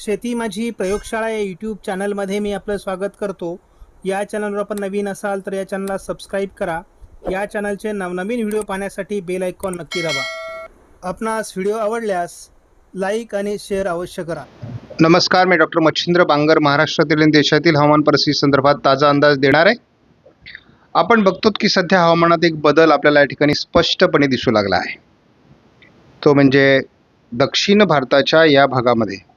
शेती माझी प्रयोगशाळा या यूट्यूब चॅनलमध्ये मी आपलं स्वागत करतो. या चॅनलवर आपण नवीन असाल तर या चॅनलला सबस्क्राईब करा. या चॅनलचे नवनवीन व्हिडिओ पाहण्यासाठी बेल आयकॉन नक्की दाबा. आपणास व्हिडिओ आवडल्यास लाईक आणि शेअर अवश्य करा. नमस्कार मी डॉक्टर मच्छिंद्र बांगर महाराष्ट्रातील आणि देशातील हवामान परिस्थिती संदर्भात ताजा अंदाज देणार. आहे आपण बघतो की सध्या हवामानात एक बदल आपल्याला या ठिकाणी स्पष्टपणे दिसू लागला आहे. तो म्हणजे दक्षिण भारताच्या या भागामध्ये.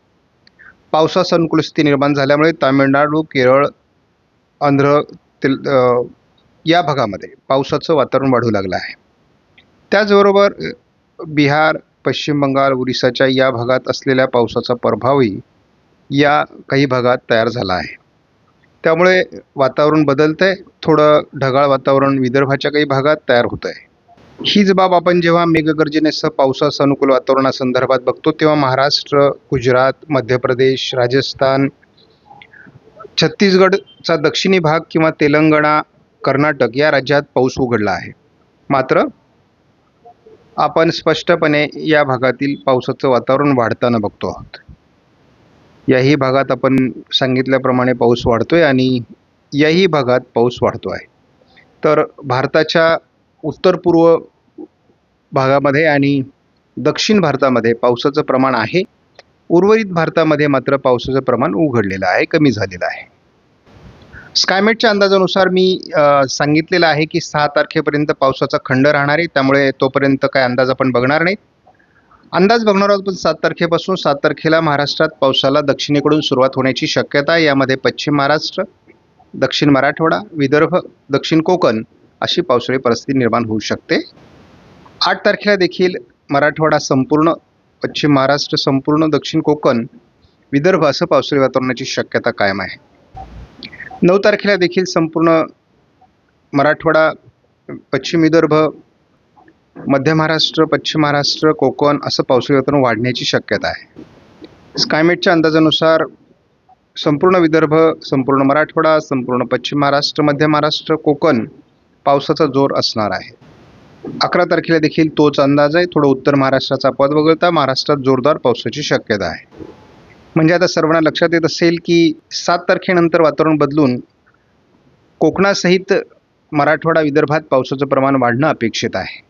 पावसास अनुकूल स्थिती निर्माण झाल्यामुळे तामिळनाडू केरळ आंध्र तेल या भागामध्ये पावसाचं वातावरण वाढू लागलं आहे. त्याचबरोबर बिहार पश्चिम बंगाल ओरिसाच्या या भागात असलेल्या पावसाचा प्रभावही या काही भागात तयार झाला आहे. त्यामुळे वातावरण बदलतं आहे थोडं ढगाळ वातावरण विदर्भाच्या काही भागात तयार होत आहे हीच बाब आपण जेव्हा मेघगर्जनेसह पावसास अनुकूल वातावरणासंदर्भात बघतो तेव्हा महाराष्ट्र गुजरात मध्य प्रदेश राजस्थान छत्तीसगडचा दक्षिणी भाग किंवा तेलंगणा कर्नाटक या राज्यात पाऊस उघडला आहे. मात्र आपण स्पष्टपणे या भागातील पावसाचं वातावरण वाढताना बघतो आहोत. याही भागात आपण सांगितल्याप्रमाणे पाऊस वाढतोय आणि याही भागात पाऊस वाढतो आहे. तर भारताच्या उत्तर पूर्व भागामध्ये आणि दक्षिण भारतामध्ये पावसाचं प्रमाण आहे. उर्वरित भारतामध्ये मात्र पावसाचं प्रमाण उघडलेलं आहे कमी झालेलं आहे. स्कायमेटच्या अंदाजानुसार मी सांगितलेलं आहे की सहा तारखेपर्यंत पावसाचा खंड राहणार आहे त्यामुळे तोपर्यंत काय अंदाज आपण बघणार नाही अंदाज बघणार आहोत पण सात तारखेपासून सात तारखेला महाराष्ट्रात पावसाला दक्षिणेकडून सुरुवात होण्याची शक्यता आहे. यामध्ये पश्चिम महाराष्ट्र दक्षिण मराठवाडा विदर्भ दक्षिण कोकण अशी पावसाळी परिस्थिती निर्माण होऊ शकते. आठ तारखेला देखील मराठवाडा संपूर्ण पश्चिम महाराष्ट्र संपूर्ण दक्षिण कोकण विदर्भ असं पावसाळी वातावरणाची शक्यता कायम आहे. नऊ तारखेला देखील संपूर्ण मराठवाडा पश्चिम विदर्भ मध्य महाराष्ट्र पश्चिम महाराष्ट्र कोकण असं पावसाळी वातावरण वाढण्याची शक्यता आहे. स्कायमेटच्या अंदाजानुसार संपूर्ण विदर्भ संपूर्ण मराठवाडा संपूर्ण पश्चिम महाराष्ट्र मध्य महाराष्ट्र कोकण पावसाचा जोर असणार आहे. अकरा तारखेला देखील तोच अंदाज आहे. थोडं उत्तर महाराष्ट्राचा पद वगळता महाराष्ट्रात जोरदार पावसाची शक्यता आहे. म्हणजे आता सर्वांना लक्षात येत असेल की सात तारखेनंतर वातावरण बदलून कोकणासहित मराठवाडा विदर्भात पावसाचं प्रमाण वाढणं अपेक्षित आहे.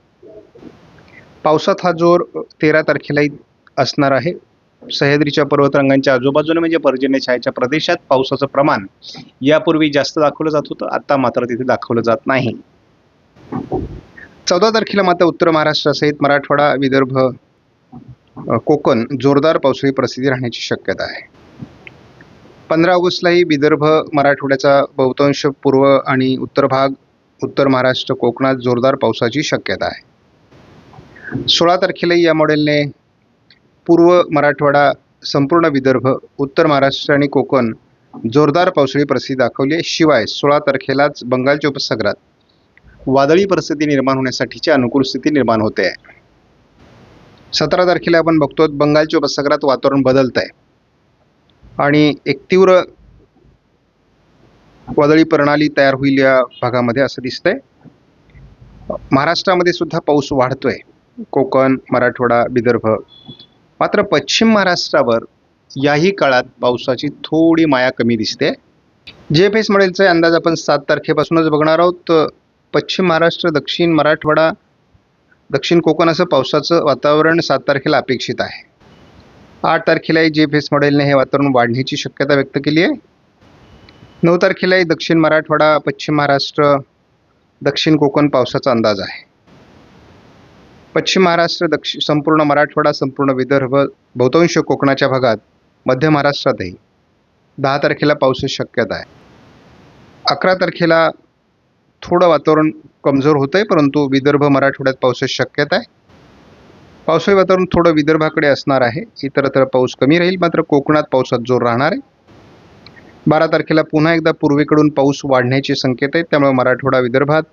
पावसात हा जोर तेरा तारखेलाही असणार आहे. सह्याद्रीच्या पर्वतरांगांच्या आजूबाजूने म्हणजे पर्जन्य छायाच्या प्रदेशात पावसाचं प्रमाण यापूर्वी जास्त दाखवलं जात होतं. आता मात्र तिथे दाखवलं जात नाही. चौदा तारखेला मात्र उत्तर महाराष्ट्रासहित मराठवाडा विदर्भ कोकण जोरदार पावसाळी परिस्थिती राहण्याची शक्यता आहे. पंधरा ऑगस्टलाही विदर्भ मराठवाड्याचा बहुतांश पूर्व आणि उत्तर भाग उत्तर महाराष्ट्र कोकणात जोरदार पावसाची शक्यता आहे. सोळा तारखेलाही या मॉडेलने पूर्व मराठवाडा संपूर्ण विदर्भ उत्तर महाराष्ट्र आणि कोकण जोरदार पावसाळी परिस्थिती दाखवली आहे. शिवाय सोळा तारखेलाच बंगालच्या उपसागरात वादळी परिस्थिती निर्माण होण्यासाठीची अनुकूल स्थिती निर्माण होते. आहे सतरा तारखेला आपण बघतो बंगालच्या उपसागरात वातावरण बदलत आहे आणि एक तीव्र वादळी प्रणाली तयार होईल या भागामध्ये असं दिसतंय. महाराष्ट्रामध्ये सुद्धा पाऊस वाढतोय. कोकण मराठवाडा विदर्भ. मात्र पश्चिम महाराष्ट्रावर याही काळात पावसाची थोडी माया कमी दिसते. जे फेस एस मॉडेलचा अंदाज आपण सात तारखेपासूनच बघणार आहोत. पश्चिम महाराष्ट्र दक्षिण मराठवाडा दक्षिण कोकण असं पावसाचं वातावरण सात तारखेला अपेक्षित आहे. आठ तारखेलाही जे फेस मॉडेलने हे वातावरण वाढण्याची शक्यता व्यक्त केली आहे. नऊ तारखेलाही दक्षिण मराठवाडा पश्चिम महाराष्ट्र दक्षिण कोकण पावसाचा अंदाज आहे. पश्चिम महाराष्ट्र दक्षिण संपूर्ण मराठवाडा संपूर्ण विदर्भ बहुतांश कोकणाच्या भागात मध्य महाराष्ट्रातही दहा तारखेला पावसाची शक्यता आहे. अकरा तारखेला थोडं वातावरण कमजोर होतं आहे परंतु विदर्भ मराठवाड्यात पावसाची शक्यता आहे. पावसाळी वातावरण थोडं विदर्भाकडे असणार आहे. इतरत्र पाऊस कमी राहील मात्र कोकणात पावसात जोर राहणार आहे. बारा तारखेला पुन्हा एकदा पूर्वेकडून पाऊस वाढण्याचे संकेत आहेत त्यामुळे मराठवाडा विदर्भात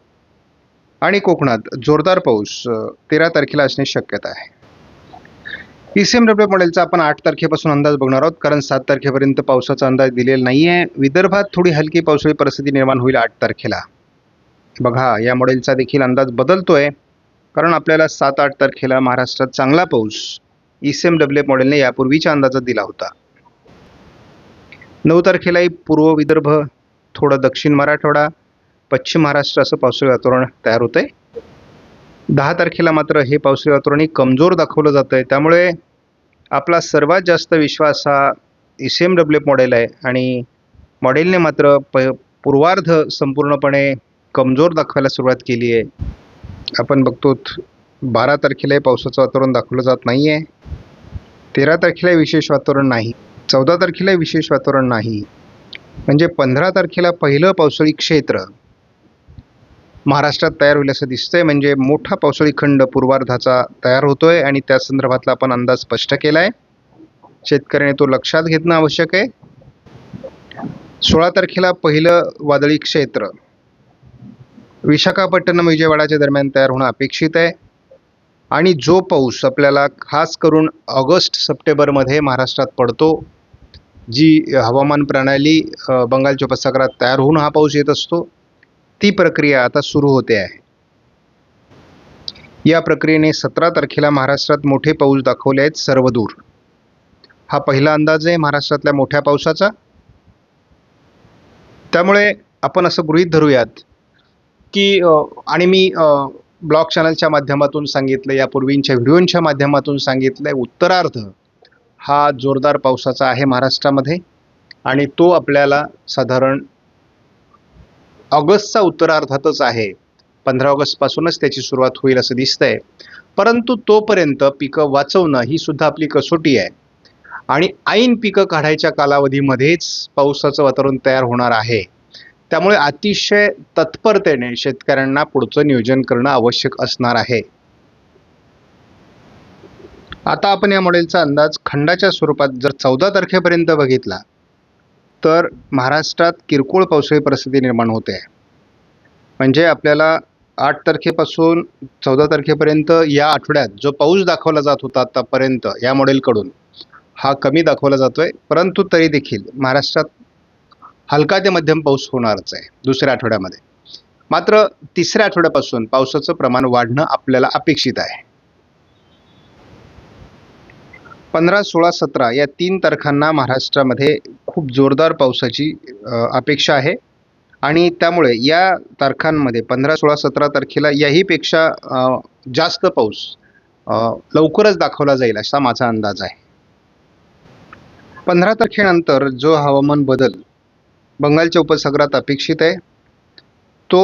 आणि कोकणात जोरदार पाऊस तेरा तारखेला असण्याची शक्यता आहे. ई सी एम डब्ल्यू मॉडेलचा आपण आठ तारखेपासून अंदाज बघणार आहोत कारण सात तारखेपर्यंत पावसाचा अंदाज दिलेला नाही आहे विदर्भात थोडी हलकी पावसाळी परिस्थिती निर्माण होईल आठ तारखेला. बघा या मॉडेलचा देखील अंदाज बदलतोय. कारण आपल्याला सात आठ तारखेला महाराष्ट्रात चांगला पाऊस ई सी एम डब्ल्यू मॉडेलने यापूर्वीच्या अंदाजात दिला होता. नऊ तारखेलाही पूर्व विदर्भ थोडं दक्षिण मराठवाडा पश्चिम महाराष्ट्र असं पावसाळी वातावरण तयार होतं आहे दहा तारखेला मात्र हे पावसाळी वातावरणही कमजोर दाखवलं जातं आहे त्यामुळे आपला सर्वात जास्त विश्वास हा E C M W model आहे. आणि मॉडेलने मात्र प पूर्वार्ध संपूर्णपणे कमजोर दाखवायला सुरुवात केली आहे. आपण बघतो बारा तारखेलाही पावसाचं वातावरण दाखवलं जात नाही आहे तेरा तारखेला विशेष वातावरण नाही. चौदा तारखेला विशेष वातावरण नाही. म्हणजे पंधरा तारखेला पहिलं पावसाळी क्षेत्र महाराष्ट्रात तयार होईल असं दिसतंय. म्हणजे मोठा पावसाळी खंड पूर्वार्धाचा तयार होतोय आणि त्या संदर्भातला आपण अंदाज स्पष्ट केला आहे शेतकऱ्याने तो लक्षात घेणं आवश्यक आहे. सोळा तारखेला पहिलं वादळी क्षेत्र विशाखापट्टणम विजयवाडाच्या दरम्यान तयार होणं अपेक्षित आहे. आणि जो पाऊस आपल्याला खास करून ऑगस्ट सप्टेंबरमध्ये महाराष्ट्रात पडतो जी हवामान प्रणाली बंगालच्या उपसागरात तयार होऊन हा पाऊस येत असतो ती प्रक्रिया आता सुरू होते आहे. या प्रक्रियेने सतरा तारखेला महाराष्ट्रात मोठे पाऊस दाखवले आहेत सर्वदूर हा पहिला अंदाज आहे महाराष्ट्रातल्या मोठ्या पावसाचा. त्यामुळे आपण असं गृहीत धरूयात की आणि मी ब्लॉग चॅनलच्या माध्यमातून सांगितलं यापूर्वींच्या व्हिडिओंच्या माध्यमातून सांगितलं उत्तरार्ध हा जोरदार पावसाचा आहे महाराष्ट्रामध्ये. आणि तो आपल्याला साधारण ऑगस्टचा उत्तरार्धातच आहे. पंधरा ऑगस्टपासूनच त्याची सुरुवात होईल असं दिसतंय. परंतु तोपर्यंत पिकं वाचवणं ही सुद्धा आपली कसोटी आहे. आणि ऐन पिकं काढायच्या कालावधीमध्येच पावसाचं वातावरण तयार होणार आहे. त्यामुळे अतिशय तत्परतेने शेतकऱ्यांना पुढचं नियोजन करणं आवश्यक असणार आहे. आता आपण या मॉडेलचा अंदाज खंडाच्या स्वरूपात जर चौदा तारखेपर्यंत बघितला तर महाराष्ट्रात किरकोळ पावसाळी परिस्थिती निर्माण होते. म्हणजे आपल्याला आठ तारखेपासून चौदा तारखेपर्यंत या आठवड्यात जो पाऊस दाखवला जात होता आतापर्यंत या मॉडेलकडून हा कमी दाखवला जातोय. परंतु तरी देखील महाराष्ट्रात हलका ते मध्यम पाऊस होणारच आहे दुसऱ्या आठवड्यामध्ये. मात्र तिसऱ्या आठवड्यापासून पावसाचं प्रमाण वाढणं आपल्याला अपेक्षित आहे. पंधरा सोळा सतरा या तीन तारखांना महाराष्ट्रामध्ये खूप जोरदार पावसाची अपेक्षा आहे. आणि त्यामुळे या तारखांमध्ये पंधरा सोळा सतरा तारखेला याहीपेक्षा जास्त पाऊस लवकरच दाखवला जाईल असा माझा अंदाज आहे. पंधरा तारखेनंतर जो हवामान बदल बंगालच्या उपसागरात अपेक्षित आहे. तो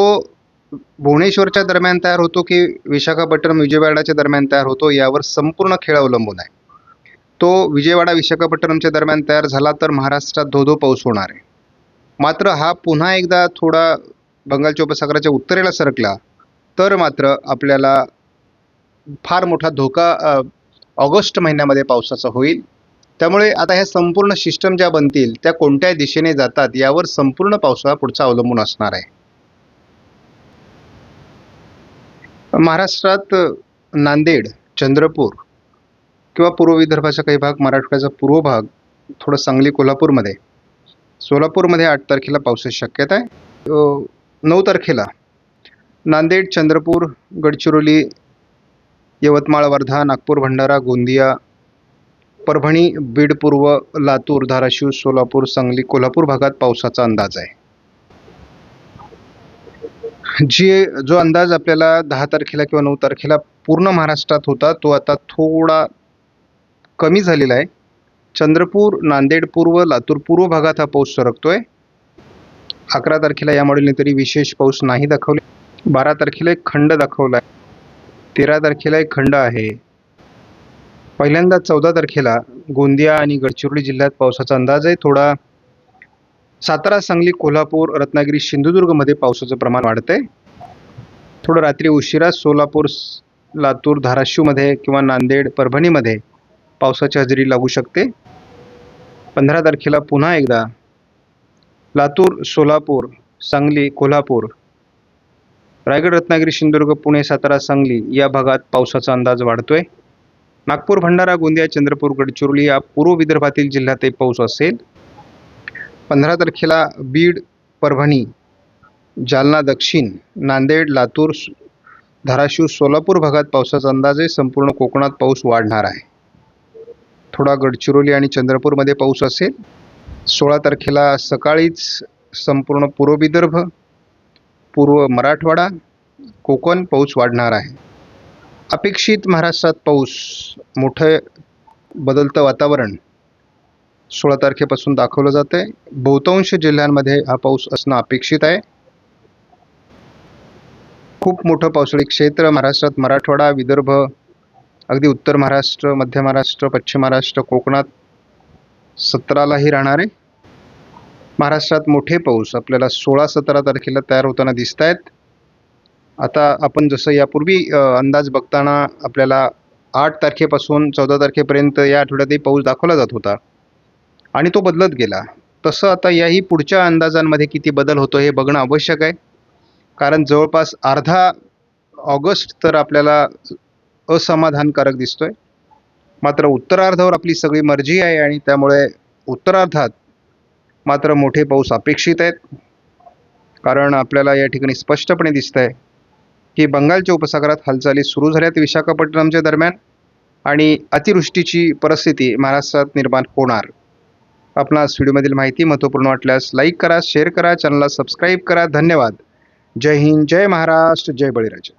भुवनेश्वरच्या दरम्यान तयार होतो की विशाखापट्टणम विजयवाडाच्या दरम्यान तयार होतो यावर संपूर्ण खेळ अवलंबून आहे. तो विजयवाडा विशाखापट्टणमच्या दरम्यान तयार झाला तर महाराष्ट्रात धो धो पाऊस होणार आहे. मात्र हा पुन्हा एकदा थोडा बंगालच्या उपसागराच्या उत्तरेला सरकला तर मात्र आपल्याला फार मोठा धोका ऑगस्ट महिन्यामध्ये पावसाचा होईल. त्यामुळे आता ह्या संपूर्ण सिस्टम ज्या बनतील त्या कोणत्या दिशेने जातात यावर संपूर्ण पावसाळा पुढचा अवलंबून असणार आहे. महाराष्ट्रात नांदेड चंद्रपूर किंवा पूर्व विदर्भाचा काही भाग मराठवाड्याचा पूर्व भाग थोडं सांगली कोल्हापूरमध्ये. सोलापूरमध्ये आठ तारखेला पावसाची शक्यता आहे. नऊ तारखेला नांदेड चंद्रपूर गडचिरोली यवतमाळ वर्धा नागपूर भंडारा गोंदिया परभणी बीड पूर्व लातूर धाराशिव सोलापूर सांगली कोल्हापूर भागात पावसाचा अंदाज आहे. जी जो अंदाज आपल्याला दहा तारखेला किंवा नऊ तारखेला पूर्ण महाराष्ट्रात होता तो आता थोडा कमी झालेला आहे. चंद्रपूर नांदेड पूर्व लातूर पूर्व भागात हा पाऊस सरकतोय. अकरा तारखेला या मॉडेलने तरी विशेष पाऊस नाही दाखवले. बारा तारखेला एक खंड दाखवला आहे तेरा तारखेला एक खंड आहे. पहिल्यांदा चौदा तारखेला गोंदिया आणि गडचिरोली जिल्ह्यात पावसाचा अंदाज आहे. थोडा सातारा सांगली कोल्हापूर रत्नागिरी सिंधुदुर्गमध्ये पावसाचं प्रमाण वाढतंय. थोडं रात्री उशिरा सोलापूर लातूर धाराशिवमध्ये किंवा नांदेड परभणीमध्ये पावसाची हजेरी लागू शकते. पंधरा तारखेला पुन्हा एकदा लातूर सोलापूर सांगली कोल्हापूर रायगड रत्नागिरी सिंधुदुर्ग पुणे सातारा सांगली या भागात पावसाचा अंदाज वाढतोय. नागपूर भंडारा गोंदिया चंद्रपूर गडचिरोली या पूर्व विदर्भातील जिल्ह्यातही पाऊस असेल. पंधरा तारखेला बीड परभणी जालना दक्षिण नांदेड लातूर धाराशिव सोलापूर भागात पावसाचा अंदाज आहे. संपूर्ण कोकणात पाऊस वाढणार आहे. थोडा गडचिरोली आणि चंद्रपूरमध्ये पाऊस असेल. सोळा तारखेला सकाळीच संपूर्ण पूर्व विदर्भ पूर्व मराठवाडा कोकण पाऊस वाढणार आहे. अपेक्षित महाराष्ट्रात पाऊस मोठं बदलतं वातावरण सोळा तारखेपासून दाखवलं जातं आहे बहुतांश जिल्ह्यांमध्ये हा पाऊस असणं अपेक्षित आहे. खूप मोठं पावसाळी क्षेत्र महाराष्ट्रात मराठवाडा विदर्भ अगदी उत्तर महाराष्ट्र मध्य महाराष्ट्र पश्चिम महाराष्ट्र कोकणात सतरालाही राहणार आहे. महाराष्ट्रात मोठे पाऊस आपल्याला सोळा सतरा तारखेला तयार होताना दिसत आहेत आता आपण जसं यापूर्वी अंदाज बघताना आपल्याला आठ तारखेपासून चौदा तारखेपर्यंत या आठवड्यातही पाऊस दाखवला जात होता. आणि तो बदलत गेला. तसं आता याही पुढच्या अंदाजांमध्ये किती बदल होतो हे बघणं आवश्यक आहे. कारण जवळपास अर्धा ऑगस्ट तर आपल्याला असमाधानकारक दिसतोय. मात्र उत्तरार्धावर आपली सगळी मर्जी आहे आणि त्यामुळे उत्तरार्धात मात्र मोठे पाऊस अपेक्षित आहेत. कारण आपल्याला या ठिकाणी स्पष्टपणे दिसत आहे की बंगालच्या उपसागरात हालचाली सुरू झाल्यात. विशाखापट्टणमच्या दरम्यान आणि अतिवृष्टीची परिस्थिती महाराष्ट्रात निर्माण होणार. आपणास व्हिडिओमधील माहिती महत्त्वपूर्ण वाटल्यास लाईक करा शेअर करा चॅनलला सबस्क्राईब करा. धन्यवाद. जय हिंद जय महाराष्ट्र जय बळीराजा.